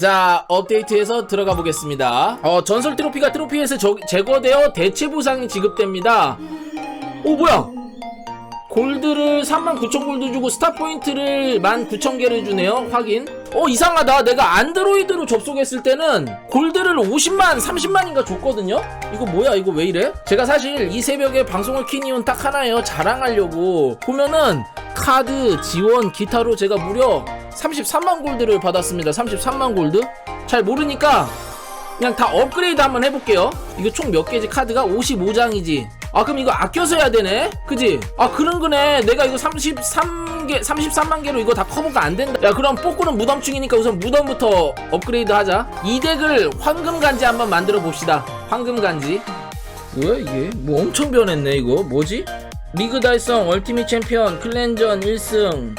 자 업데이트해서 들어가 보겠습니다. 어 전설 트로피가 트로피에서 저- 제거되어 대체 보상이 지급됩니다. 오 뭐야 골드를 39,000 골드 주고 스타 포인트를 19,000개를 주네요. 확인. 어 이상하다. 내가 안드로이드로 접속했을 때는 골드를 50만 30만인가 줬거든요? 이거 뭐야? 이거 왜 이래? 제가 사실 이 새벽에 방송을 킨 이유는 딱 하나예요. 자랑하려고. 보면은 카드 지원 기타로 제가 무려 33만 골드를 받았습니다. 33만 골드. 잘 모르니까 그냥 다 업그레이드 한번 해볼게요. 이거 총 몇 개지? 카드가 55장이지. 아 그럼 이거 아껴서 해야 되네? 그지? 아 그런 거네. 내가 이거 33개, 33만 개로 이거 다 커버가 안 된다. 야 그럼 뽑고는 무덤충이니까 우선 무덤부터 업그레이드 하자. 이 덱을 황금간지 한번 만들어 봅시다. 황금간지. 뭐야 이게? 뭐 엄청 변했네 이거. 뭐지? 리그 달성, 얼티밋 챔피언, 클랜전 1승.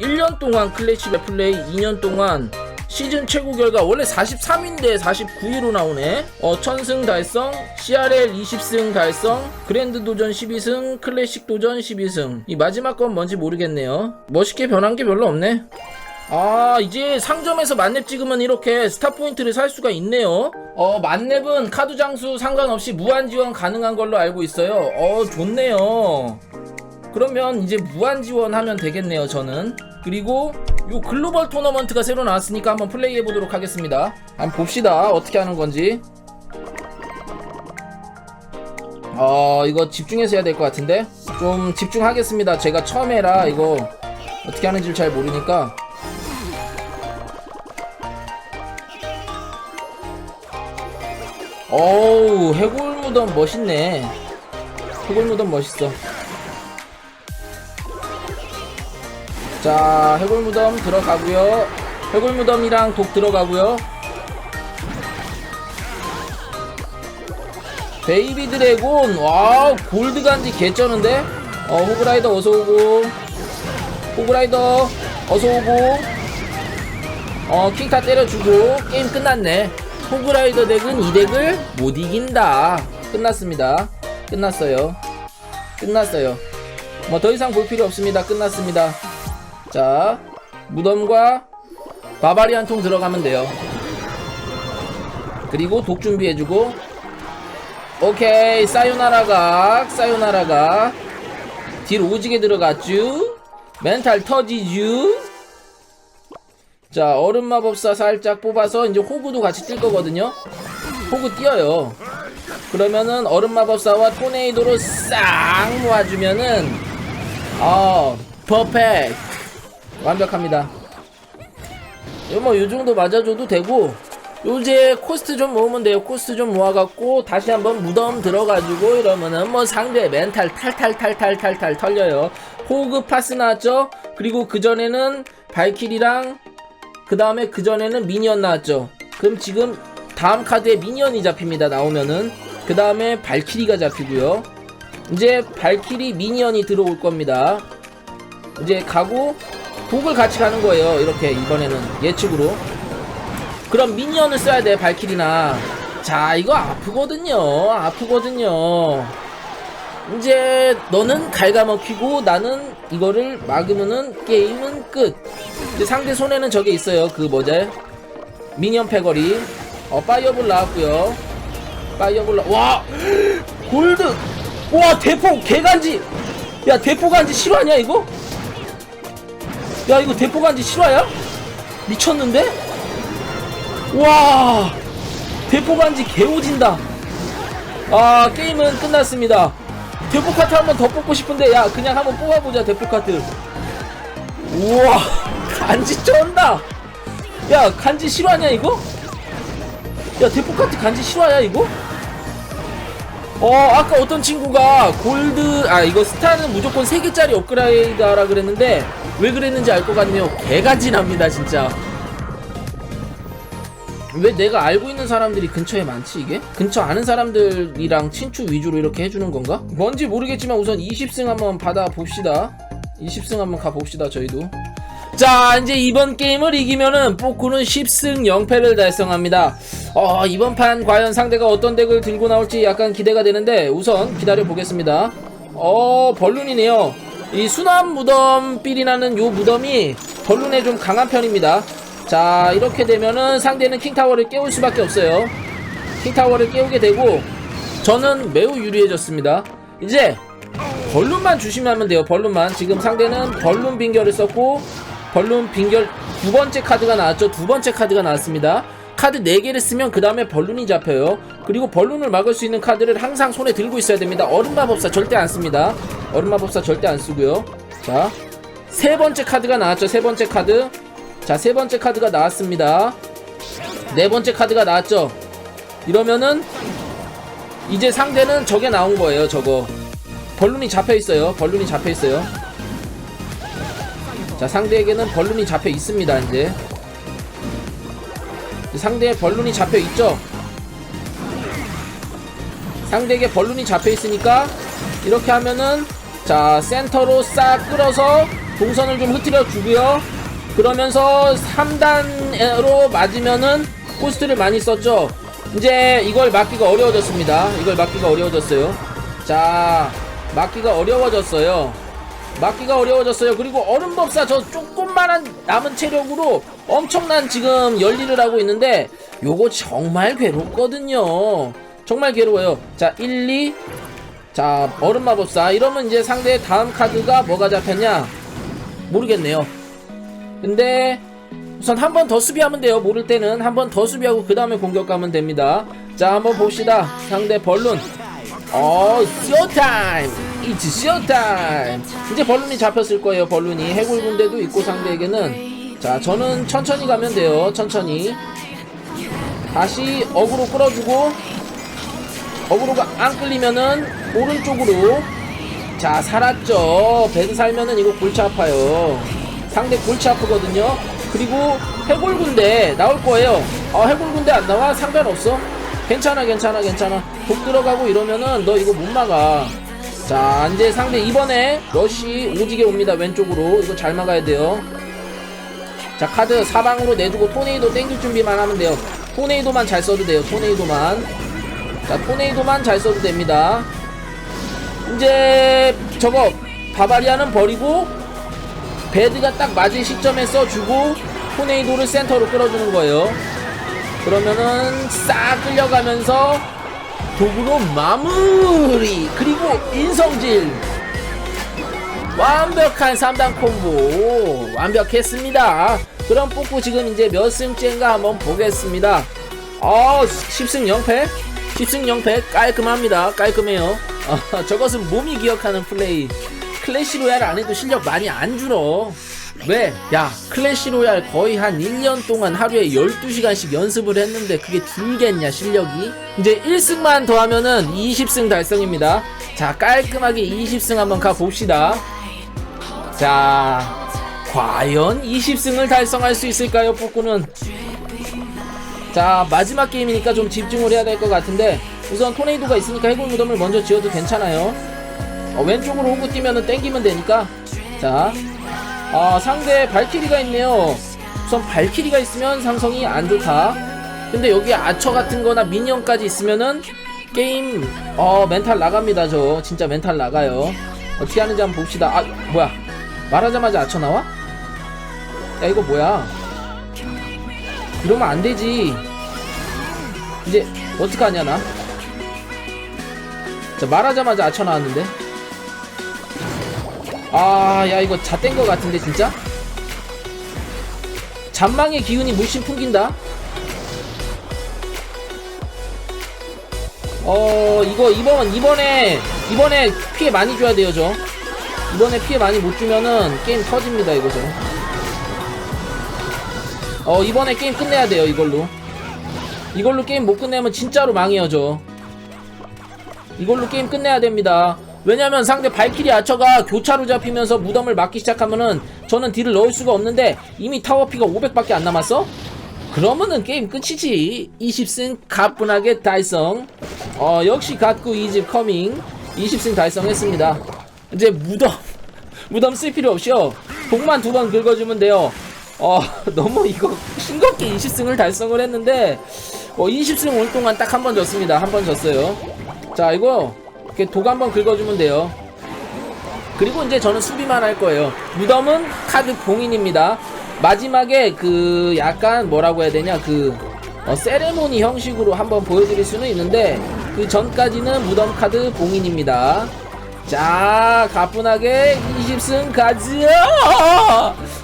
1년 동안 클래식 플레이, 2년 동안 시즌 최고 결과 원래 43인데 49위로 나오네. 어, 천승 달성, CRL 20승 달성, 그랜드 도전 12승, 클래식 도전 12승. 이 마지막 건 뭔지 모르겠네요. 멋있게 변한 게 별로 없네. 아, 이제 상점에서 만렙 찍으면 이렇게 스타 포인트를 살 수가 있네요. 어, 만렙은 카드 장수 상관없이 무한 지원 가능한 걸로 알고 있어요. 어, 좋네요. 그러면 이제 무한 지원하면 되겠네요 저는 그리고 요 글로벌 토너먼트가 새로 나왔으니까 한번 플레이해 보도록 하겠습니다. 한번 봅시다. 어떻게 하는 건지. 어 이거 집중해서 해야 될 것 같은데? 좀 집중하겠습니다. 제가 처음에라 이거 어떻게 하는지를 잘 모르니까. 어우 해골 무덤 멋있네. 해골 무덤 멋있어 자 해골 무덤 들어가고요. 해골 무덤이랑 독 들어가고요. 베이비 드래곤. 와우 골드 간지 개쩌는데? 어 호그라이더 어서오고. 호그라이더 어서오고. 어 킹타 때려주고. 게임 끝났네. 호그라이더 덱은 이 덱을 못 이긴다. 끝났습니다. 끝났어요. 끝났어요. 뭐 더 이상 볼 필요 없습니다. 끝났습니다 자 무덤과 바바리 한 통 들어가면 돼요. 그리고 독 준비해주고. 오케이 사요나라가 사요나라가 딜 오지게 들어갔쥬. 멘탈 터지쥬. 자 얼음 마법사 살짝 뽑아서 이제 호구도 같이 뛸 거거든요. 호구 뛰어요. 그러면은 얼음 마법사와 토네이도로 싹 모아주면은 어 퍼펙트 완벽합니다. 이거 뭐 요 정도 맞아줘도 되고 요제 코스트 좀 모으면 돼요. 코스트 좀 모아갖고 다시 한번 무덤 들어가지고 이러면은 뭐 상대 멘탈 탈탈탈탈탈탈 털려요. 호그 파스 나왔죠. 그리고 그 전에는 발키리랑 그 다음에 그 전에는 미니언 나왔죠. 그럼 지금 다음 카드에 미니언이 잡힙니다. 나오면은 그 다음에 발키리가 잡히고요. 이제 발키리 미니언이 들어올 겁니다. 이제 가고 독을 같이 가는 거예요. 이렇게 이번에는 예측으로. 그럼 미니언을 써야 돼 발키리나. 자 이거 아프거든요. 아프거든요. 이제 너는 갉아먹히고 나는 이거를 막으면은 게임은 끝. 이제 상대 손에는 저게 있어요. 그 뭐지? 미니언 패거리. 어 파이어볼 나왔고요. 파이어볼 나. 와 골드. 와 대포 개간지. 야 대포 간지 실화냐 이거? 야 이거 대포 간지 실화야? 미쳤는데? 와 대포 간지 개오진다 아 게임은 끝났습니다 대포 카트 한 번 더 뽑고 싶은데 야 그냥 한번 뽑아보자 대포 카트 우와 간지 쩐다 야 간지 실화냐 이거? 야 대포 카트 간지 실화야 이거? 어 아까 어떤 친구가 골드 아 이거 스타는 무조건 3개짜리 업그레이드 하라 그랬는데 왜 그랬는지 알 것 같네요 개간지납니다 진짜 왜 내가 알고 있는 사람들이 근처에 많지 이게? 근처 아는 사람들이랑 친추 위주로 이렇게 해주는 건가? 뭔지 모르겠지만 우선 20승 한번 받아 봅시다 20승 한번 가 봅시다 저희도 자 이제 이번 게임을 이기면은 포쿠는 10승 0패를 달성합니다. 어 이번 판 과연 상대가 어떤 덱을 들고 나올지 약간 기대가 되는데 우선 기다려 보겠습니다. 어 벌룬이네요. 이 순환 무덤 삘이 나는 요 무덤이 벌룬에 좀 강한 편입니다. 자 이렇게 되면은 상대는 킹타워를 깨울 수밖에 없어요. 킹타워를 깨우게 되고 저는 매우 유리해졌습니다. 이제 벌룬만 주시면 돼요 벌룬만. 지금 상대는 벌룬 빙결을 썼고 벌룬 빙결 두 번째 카드가 나왔죠. 두 번째 카드가 나왔습니다. 카드 4개를 쓰면 그 다음에 벌룬이 잡혀요. 그리고 벌룬을 막을 수 있는 카드를 항상 손에 들고 있어야 됩니다. 얼음마법사 절대 안 씁니다. 얼음마법사 절대 안 쓰고요. 자 세 번째 카드가 나왔죠. 세 번째 카드. 자 세 번째 카드가 나왔습니다. 네 번째 카드가 나왔죠. 이러면은 이제 상대는 저게 나온 거예요 저거. 벌룬이 잡혀 있어요. 벌룬이 잡혀 있어요 자 상대에게는 벌룬이 잡혀 있습니다 이제. 상대의 벌룬이 잡혀 있죠? 상대에게 벌룬이 잡혀 있으니까 이렇게 하면은 자 센터로 싹 끌어서 동선을 좀 흐트려 주고요. 그러면서 3단으로 맞으면은 코스트를 많이 썼죠? 이제 이걸 막기가 어려워졌습니다. 이걸 막기가 어려워졌어요. 자 막기가 어려워졌어요 막기가 어려워졌어요. 그리고 얼음법사 저 조금만한 남은 체력으로 엄청난 지금 열일을 하고 있는데 요거 정말 괴롭거든요. 정말 괴로워요. 자 1, 2 자 얼음마법사. 이러면 이제 상대의 다음 카드가 뭐가 잡혔냐? 모르겠네요. 근데 우선 한 번 더 수비하면 돼요. 모를 때는 한 번 더 수비하고 그 다음에 공격 가면 됩니다. 자 한번 봅시다. 상대 벌룬. 어 쇼타임 이츠 쇼타임 이제 벌룬이 잡혔을 거예요 벌룬이. 해골 군대도 있고 상대에게는. 자 저는 천천히 가면 돼요 천천히. 다시 어그로 끌어주고 어그로가 안 끌리면은 오른쪽으로. 자 살았죠. 배드 살면은 이거 골치 아파요. 상대 골치 아프거든요. 그리고 해골 군대 나올 거예요. 아 해골 군대 안 나와? 상관없어. 괜찮아 괜찮아 괜찮아. 독 들어가고 이러면은 너 이거 못 막아 자 이제 상대 이번에 러쉬 오지게 옵니다 왼쪽으로. 이거 잘 막아야 돼요. 자 카드 사방으로 내두고 토네이도 땡길 준비만 하면 돼요. 토네이도만 잘 써도 돼요 토네이도만. 자 토네이도만 잘 써도 됩니다. 이제 저거 바바리아는 버리고 배드가 딱 맞을 시점에 써주고 토네이도를 센터로 끌어주는 거예요. 그러면은 싹 끌려가면서 도구로 마무리. 그리고 인성질. 완벽한 3단 콤보. 완벽했습니다. 그럼 뽑고 지금 이제 몇 승째인가 한번 보겠습니다. 어 10승 0패? 10승 0패 깔끔합니다. 깔끔해요. 어, 저것은 몸이 기억하는 플레이. 클래시 로얄 안 해도 실력 많이 안 줄어 왜? 야 클래시 로얄 거의 한 1년 동안 하루에 12시간씩 연습을 했는데 그게 줄겠냐 실력이? 이제 1승만 더 하면은 20승 달성입니다. 자 깔끔하게 20승 한번 가봅시다. 자 과연 20승을 달성할 수 있을까요 뿌꾸는? 자 마지막 게임이니까 좀 집중을 해야 될 것 같은데 우선 토네이도가 있으니까 해골 무덤을 먼저 지어도 괜찮아요. 어, 왼쪽으로 호구 뛰면은 땡기면 되니까. 자 아, 상대 발키리가 있네요. 우선 발키리가 있으면 상성이 안 좋다. 근데 여기 아처 같은 거나 미니언까지 있으면은 게임 어 멘탈 나갑니다 저. 진짜 멘탈 나가요. 어떻게 하는지 한번 봅시다. 아 뭐야. 말하자마자 아처 나와? 야 이거 뭐야? 이러면 안 되지. 이제 어떡하냐 나? 자, 말하자마자 아처 나왔는데 아, 야, 이거 잣된 거 같은데, 진짜? 잔망의 기운이 물씬 풍긴다? 어, 이거, 이번, 이번에, 이번에 피해 많이 줘야 돼요, 저. 이번에 피해 많이 못 주면은 게임 터집니다, 이거 저. 어, 이번에 게임 끝내야 돼요, 이걸로. 이걸로 게임 못 끝내면 진짜로 망해요, 저. 이걸로 게임 끝내야 됩니다. 왜냐면 상대 발키리 아처가 교차로 잡히면서 무덤을 막기 시작하면은 저는 딜을 넣을 수가 없는데 이미 타워피가 500밖에 안 남았어? 그러면은 게임 끝이지. 20승 가뿐하게 달성. 어 역시 갓구 이집 커밍. 20승 달성했습니다. 이제 무덤 무덤 쓸 필요 없이요. 독만 두 번 긁어주면 돼요. 어 너무 이거 싱겁게 20승을 달성을 했는데 어 20승 올 동안 딱 한 번 졌습니다. 한 번 졌어요. 자 이거 이렇게 독 한번 긁어주면 돼요. 그리고 이제 저는 수비만 할 거예요. 무덤은 카드 봉인입니다. 마지막에 그 약간 뭐라고 해야 되냐 그 어, 세레모니 형식으로 한번 보여드릴 수는 있는데 그 전까지는 무덤 카드 봉인입니다. 자 가뿐하게 20승 가지야.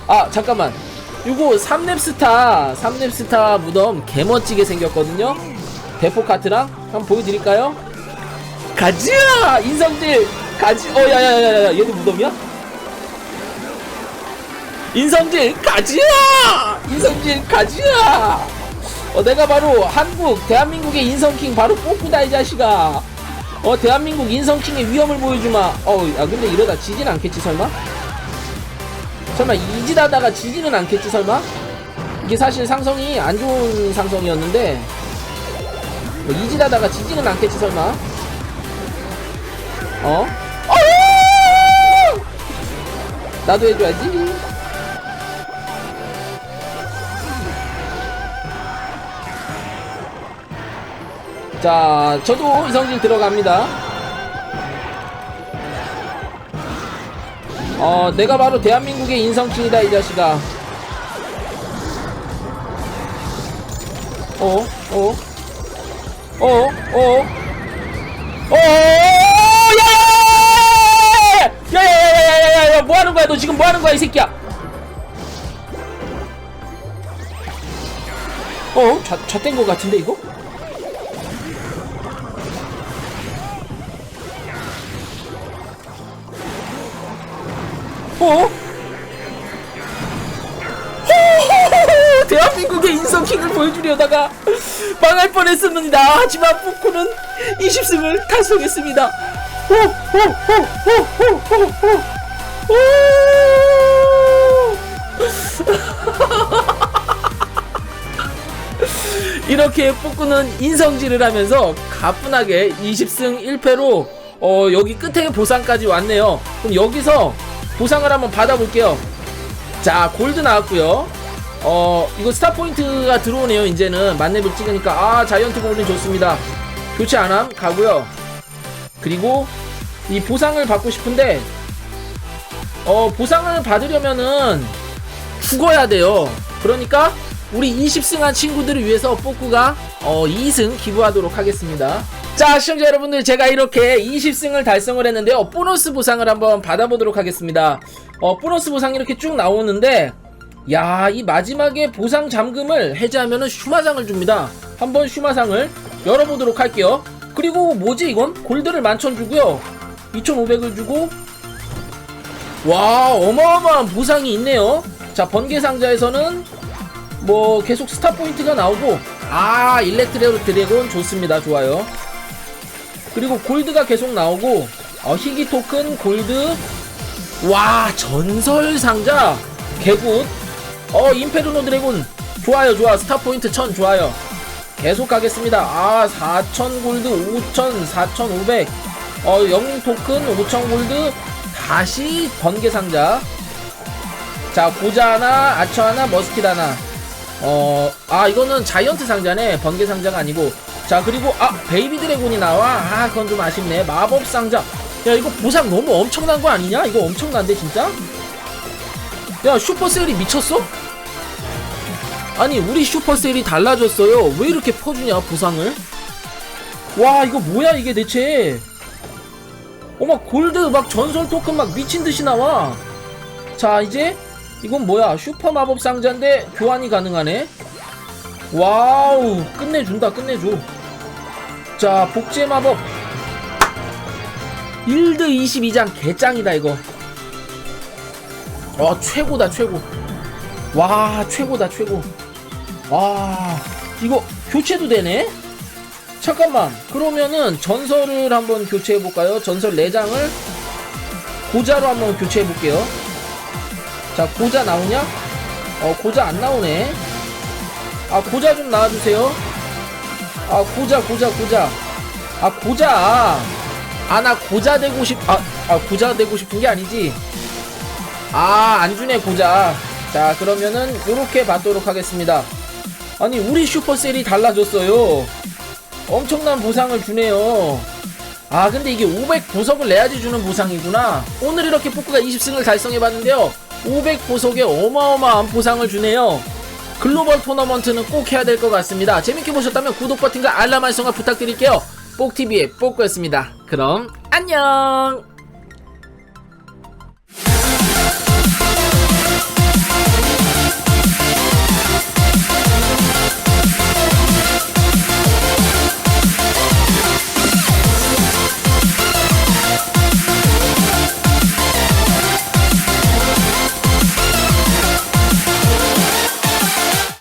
아 잠깐만. 이거 3렙 스타 3렙 스타 무덤 개멋지게 생겼거든요. 대포 카트랑 한번 보여드릴까요? 가지야! 인성질 가지 어 야야야야 얘도 무덤이야? 인성질 가지야! 인성질 가지야! 어 내가 바로 한국 대한민국의 인성킹 바로 뽑구다 이 자식아! 어 대한민국 인성킹의 위험을 보여주마. 어야 근데 이러다 지진 않겠지 설마? 설마 이지다다가 지지는 않겠지 설마? 이게 사실 상성이 안 좋은 상성이었는데 뭐 이지다다가 지지는 않겠지 설마 어? 어휴! 나도 해줘야지 자 저도 이성질 들어갑니다 어 내가 바로 대한민국의 인성킹이다 이 자식아 어? 어? 어? 어? 어? 야 야야야야야야 뭐 하는 거야 너 지금 뭐 하는 거야 이 새끼야 어? 좌, 좌된 거 같은데 이거? 어? 대한민국의 인성킹을 보여주려다가 망할 뻔했습니다. 하지만 포코는 20승을 달성했습니다. 이렇게 푸쿠는 인성질을 하면서 가뿐하게 20승 1패로 어, 여기 끝에 보상까지 왔네요. 그럼 여기서 보상을 한번 받아볼게요. 자, 골드 나왔고요. 어, 이거 스타 포인트가 들어오네요. 이제는 만렙을 찍으니까 아, 자이언트 골든 좋습니다. 교체 안함 가고요. 그리고 이 보상을 받고 싶은데 어, 보상을 받으려면은 죽어야 돼요. 그러니까 우리 20승한 친구들을 위해서 뽑구가 어, 2승 기부하도록 하겠습니다. 자, 시청자 여러분들 제가 이렇게 20승을 달성을 했는데요. 보너스 보상을 한번 받아보도록 하겠습니다. 어, 보너스 보상 이렇게 쭉 나오는데 야, 이 마지막에 보상 잠금을 해제하면은 슈마상을 줍니다. 한번 슈마상을 열어보도록 할게요. 그리고 뭐지 이건? 골드를 만천 주고요. 2,500을 주고 와, 어마어마한 보상이 있네요. 자, 번개 상자에서는 뭐 계속 스타 포인트가 나오고 아, 일렉트레로 드래곤 좋습니다. 좋아요. 그리고 골드가 계속 나오고 어, 희귀 토큰 골드. 와 전설 상자. 개굿. 어 임페르노 드래곤. 좋아요 좋아. 스타 포인트 1000 좋아요. 계속 가겠습니다. 아 4000 골드 5000 4500 어 영웅 토큰 5000 골드 다시 번개 상자. 자 고자 하나 아처 하나 머스킷 하나. 어 아 이거는 자이언트 상자네. 번개 상자가 아니고. 자 그리고 아 베이비 드래곤이 나와. 아 그건 좀 아쉽네. 마법 상자. 야 이거 보상 너무 엄청난 거 아니냐? 이거 엄청난데 진짜? 야 슈퍼셀이 미쳤어? 아니 우리 슈퍼셀이 달라졌어요. 왜 이렇게 퍼주냐 보상을? 와 이거 뭐야 이게 대체 어머 골드 막 전설 토큰 막 미친듯이 나와. 자 이제 이건 뭐야? 슈퍼 마법 상자인데 교환이 가능하네. 와우 끝내준다 끝내줘. 자 복제 마법. 1드 22장 개짱이다 이거. 와 최고다 최고. 와 최고다 최고. 와 이거 교체도 되네 잠깐만. 그러면은 전설을 한번 교체해 볼까요? 전설 4장을 고자로 한번 교체해 볼게요. 자 고자 나오냐? 어 고자 안 나오네. 아 고자 좀 나와주세요. 아 고자 고자 고자. 아 고자. 아 나 고자 되고 싶 아 아 고자 되고 싶은 게 아니지? 아 안주네 고자. 자 그러면은 요렇게 받도록 하겠습니다. 아니 우리 슈퍼셀이 달라졌어요 엄청난 보상을 주네요 아 근데 이게 500 보석을 내야지 주는 보상이구나 오늘 이렇게 포크가 20승을 달성해봤는데요 500 보석에 어마어마한 보상을 주네요. 글로벌 토너먼트는 꼭 해야 될 것 같습니다. 재밌게 보셨다면 구독 버튼과 알람 설정을 부탁드릴게요. 뽁TV의 뽁꾸였습니다. 그럼 안녕!